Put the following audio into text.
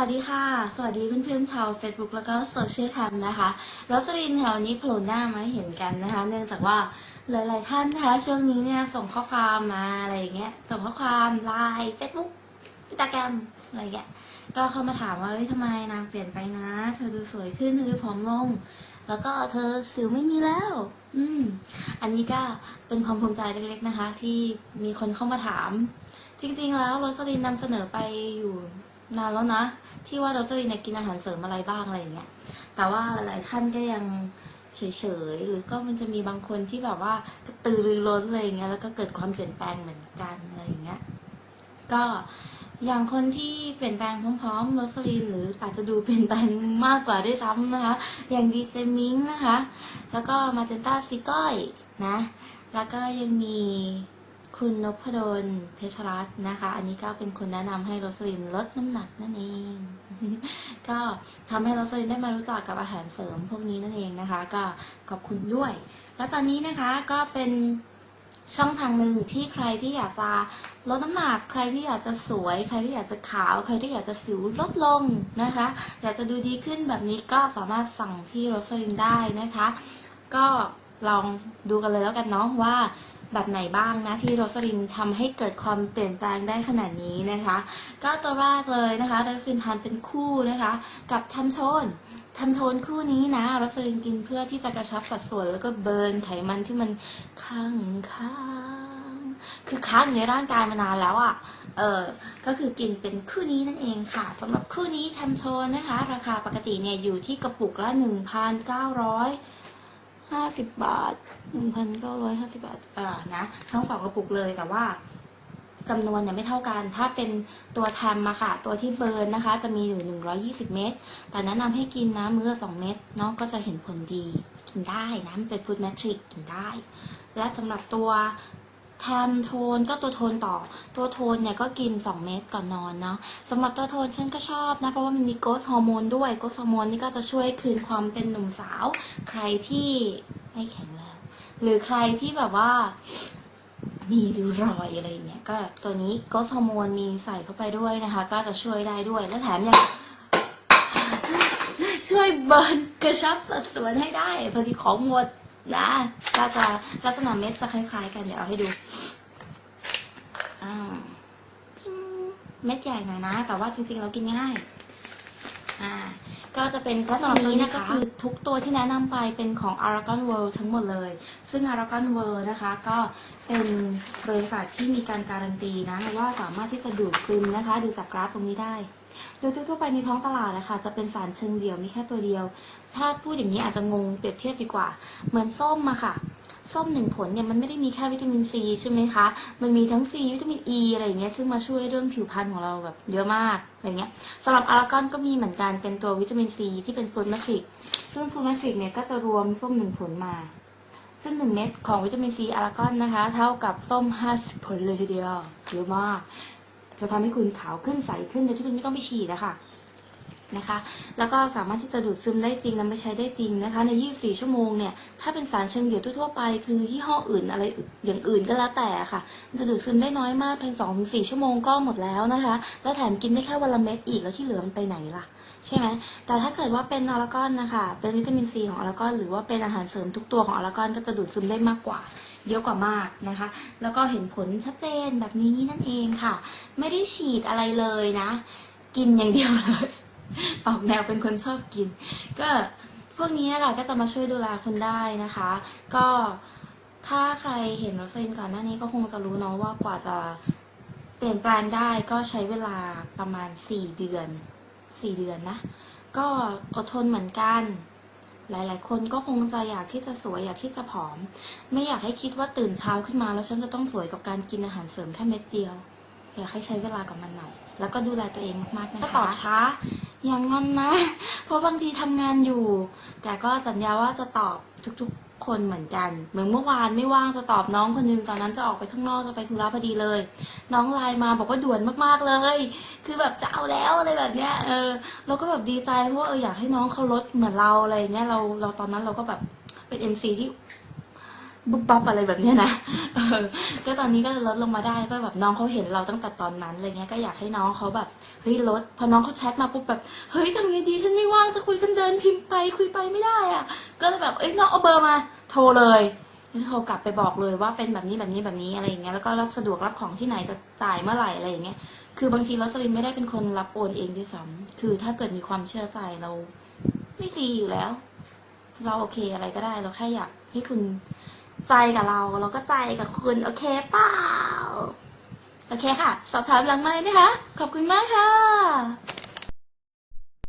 วัสดีค่ะ สวัสดีเพื่อนๆชาว Facebook แล้วก็โซเชียลแคมนะคะรสลินแถวนี้โผล่หน้ามาเห็นกันนะคะ เนื่องจากว่าหลายๆท่านนะคะช่วงนี้เนี่ยส่งข้อความมาอะไรอย่างเงี้ย ส่งข้อความไลน์ Facebook อินสตาแกรมอะไรเงี้ย ก็เข้ามาถามว่าเฮ้ยทำไมนางเปลี่ยนไปนะ เธอดูสวยขึ้น เธอดูผอมลง แล้วก็เธอสิวไม่มีแล้ว อืม อันนี้ก็เป็นความภูมิใจเล็กๆนะคะ ที่มีคนเข้ามาถาม จริง ๆ แล้วโรสลินนำเสนอไปอยู่นานแล้วนะ ที่ว่าโรสลินกินอาหารเสริมอะไรบ้างอะไรอย่างเงี้ย แต่ว่าหลาย ๆ ท่านก็ยังเฉย ๆ หรือก็มันจะมีบางคนที่แบบว่ากระตือรือร้นอะไรอย่างเงี้ย แล้วก็เกิดความเปลี่ยนแปลงเหมือนกันอะไรอย่างเงี้ย ก็อย่างคนที่เปลี่ยนแปลงพร้อมๆโรสลินหรืออาจจะดูเปลี่ยนแปลงมากกว่าด้วยซ้ำนะคะ อย่างดีเจมิงนะคะ แล้วก็มาเจนต้าซิก้อยนะ แล้วก็ยังมี คุณนพดลเพชรรัตน์นะคะ อันนี้ก็เป็นคนแนะนำให้โรสลินลดน้ำหนักนั่นเอง ก็ทำให้โรสลินได้มารู้จักกับอาหารเสริมพวกนี้นั่นเองนะคะ ก็ขอบคุณด้วย แล้วตอนนี้นะคะก็เป็นช่องทางหนึ่งที่ใครที่อยากจะลดน้ำหนัก ใครที่อยากจะสวย ใครที่อยากจะขาว ใครที่อยากจะสิวลดลงนะคะ อยากจะดูดีขึ้นแบบนี้ก็สามารถสั่งที่โรสลินได้นะคะ ก็ลองดูกันเลยแล้วกันเนาะว่า แบบไหนบ้างนะที่โรสลินทำให้เกิดความเปลี่ยนแปลงได้ขนาดนี้นะคะ ก็ตัวแรกเลยนะคะโรสลินทานเป็นคู่นะคะ กับทัมโทนทัมโทนคู่นี้นะโรสลินกินเพื่อที่จะกระชับสัดส่วนแล้วก็เบิร์นไขมันที่มันค้างค้างคือค้างอยู่ในร่างกายมานานแล้วอะ่ะ เออ ก็คือกินเป็นคู่นี้นั่นเองค่ะสำหรับคู่นี้ทัมโทนนะคะ ราคาปกติเนี่ยอยู่ที่กระปุกละ 1,950 บาท 1,950 บาทอ่านะ ทั้งสองกระปุกเลยแต่ว่าจำนวนเนี่ยไม่เท่ากัน ถ้าเป็นตัวแทมมาค่ะ ตัวที่เบิร์นนะคะ จะมีอยู่ 120 เม็ด แต่แนะนำให้กินนะมื้อละ2เม็ดเนาะก็จะเห็นผลดี กินได้นะมันเป็นฟูดแมทริกกินได้ และสำหรับตัว แทมโทนก็ตัวโทนต่อ ตัวโทนเนี่ยก็กิน 2 เม็ดก่อนนอนเนาะสำหรับตัวโทนฉันก็ชอบนะ เพราะว่ามันมีโกสฮอร์โมนด้วยโกสฮอร์โมนนี่ก็จะช่วยคืนความเป็นหนุ่มสาว ใครที่ไม่แข็งแรงหรือใครที่แบบว่า มีริ้วรอยอะไรเงี้ยก็ตัวนี้โก็ฮอร์โมนมีใส่เข้าไปด้วยนะคะ ก็จะช่วยได้ด้วยและแถมยังช่วยเบิร์นกระชับสัดส่วนให้ได้พอดีของหมด นะก็จะลักษณะเม็ดจะคล้าย ๆ กันเดี๋ยวเอาให้ดูอ่าเม็ดใหญ่หน่อยนะ แต่ว่าจริงๆเรากินง่าย อ่า ก็จะเป็นก็สำหรับตัวนี้ก็คือทุกตัวที่แนะนำไปเป็นของ Aragon World ทั้งหมดเลย ซึ่ง Aragon World นะคะ ก็เป็นบริษัทที่มีการการันตีนะว่าสามารถที่จะดูดซึมนะคะ ดูจากกราฟตรงนี้ได้ โดยทั่วไปในท้องตลาดนะคะจะเป็นสารเชิงเดี่ยวมีแค่ตัวเดียว ถ้าพูดอย่างนี้อาจจะงงเปรียบเทียบดีกว่า เหมือนส้มอะค่ะ ส้มหนึ่งผลเนี่ยมันไม่ได้มีแค่วิตามินซีใช่ไหมคะ มันมีทั้งซีวิตามินอ e ีอะไรอย่างเงี้ยซึ่งมาช่วยเรื่องผิวพรรณของเราแบบเยอะมากอะไรเงี้ยสำหรับอารากอนก็มีเหมือนกันเป็นตัววิตามินซีที่เป็นฟูดแมทริกซึ่งฟูดแมทริกเนี่ยก็จะรวมส้มหนึ่งผลมาซึ่งหนึ่งเม็ดของวิตามินซีอารากอนนะคะ เท่ากับส้ม 50 ผลเลยทีเดียวเยอะมาก จะทำให้คุณขาวขึ้นใสขึ้นโดยที่คุณไม่ต้องไปฉีดนะคะนะคะ แล้วก็สามารถที่จะดูดซึมได้จริงนำไปใช้ได้จริงนะคะ ใน 24 ชั่วโมงเนี่ย ถ้าเป็นสารเชิงเดี่ยวทั่วไป คือยี่ห้ออื่นอะไรอย่างอื่นก็แล้วแต่ค่ะ จะดูดซึมได้น้อยมากเพียง2-4 ชั่วโมงก็หมดแล้วนะคะ แล้วแถมกินได้แค่วันละเม็ดอีกแล้วที่เหลือมันไปไหนล่ะใช่ไหม แต่ถ้าเกิดว่าเป็นอารากอนนะคะ เป็นวิตามินซีของอารากอน หรือว่าเป็นอาหารเสริมทุกตัวของอารากอนก็จะดูดซึมได้มากกว่า เยอะกว่ามากนะคะ แล้วก็เห็นผลชัดเจนแบบนี้นั่นเองค่ะ ไม่ได้ฉีดอะไรเลยนะ กินอย่างเดียวเลย ออกแนวเป็นคนชอบกิน ก็พวกนี้นะคะก็จะมาช่วยดูแลคนได้นะคะ ก็ถ้าใครเห็นโรสลินก่อนหน้านี้ก็คงจะรู้เนาะว่ากว่าจะเปลี่ยนแปลงได้ก็ใช้เวลาประมาณ 4 เดือน 4 เดือนนะ ก็อดทนเหมือนกัน หลาย ๆ คนก็คงจะอยากที่จะสวยอยากที่จะผอม ไม่อยากให้คิดว่าตื่นเช้าขึ้นมา แล้วฉันจะต้องสวยกับการกินอาหารเสริมแค่เม็ดเดียว อยากให้ใช้เวลากับมันหน่อย แล้วก็ดูแลตัวเองมากๆนะคะก็ตอบช้า อย่างงอนนะ เพราะบางทีทำงานอยู่ แต่ก็สัญญาว่าจะตอบทุก ๆ คนเหมือนกัน เหมือนเมื่อวานไม่ว่างจะตอบน้องคนหนึงตอนนั้นจะออกไปข้างนอกจะไปธุระพอดีเลย น้องไลน์มาบอกว่าด่วนมากๆเลย คือแบบจะเอาแล้วอะไรแบบเนี้ยเออเราก็แบบดีใจเพราะว่าเอออยากให้น้องเขาลดเหมือนเราอะไรเงี้ยเราเราตอนนั้นเราก็แบบเป็นเอ็มซีที่ บุบบับอะไรแบบเนี้ยนะก็ตอนนี้ก็ลดลงมาได้ก็แบบน้องเขาเห็นเราตั้งแต่ตอนนั้นอะไรเงี้ยก็อยากให้น้องเขาแบบเฮ้ยลดพอน้องเขาแชทมาปุ๊บแบบเฮ้ยทำไงดีฉันไม่ว่างจะคุยฉันเดินพิมพ์ไปคุยไปไม่ได้อะ ก็เลยแบบเอ้ยน้องเอาเบอร์มา โทรเลยแล้วโทรกลับไปบอกเลยว่าเป็นแบบนี้แบบนี้แบบนี้อะไรอย่างเงี้ยแล้วก็รับสะดวกรับของที่ไหนจะจ่ายเมื่อไหร่อะไรอย่างเงี้ยคือบางทีลอสลินไม่ได้เป็นคนรับโอนเองด้วยซ้ำคือถ้าเกิดมีความเชื่อใจเรา ไม่ซีอยู่แล้ว เราโอเคอะไรก็ได้เราแค่อยากให้คุณ ใจกับเรา เราก็ใจกับคุณ โอเคเปล่า โอเคค่ะ สอบถามหลังไม้นะคะ ขอบคุณมากค่ะ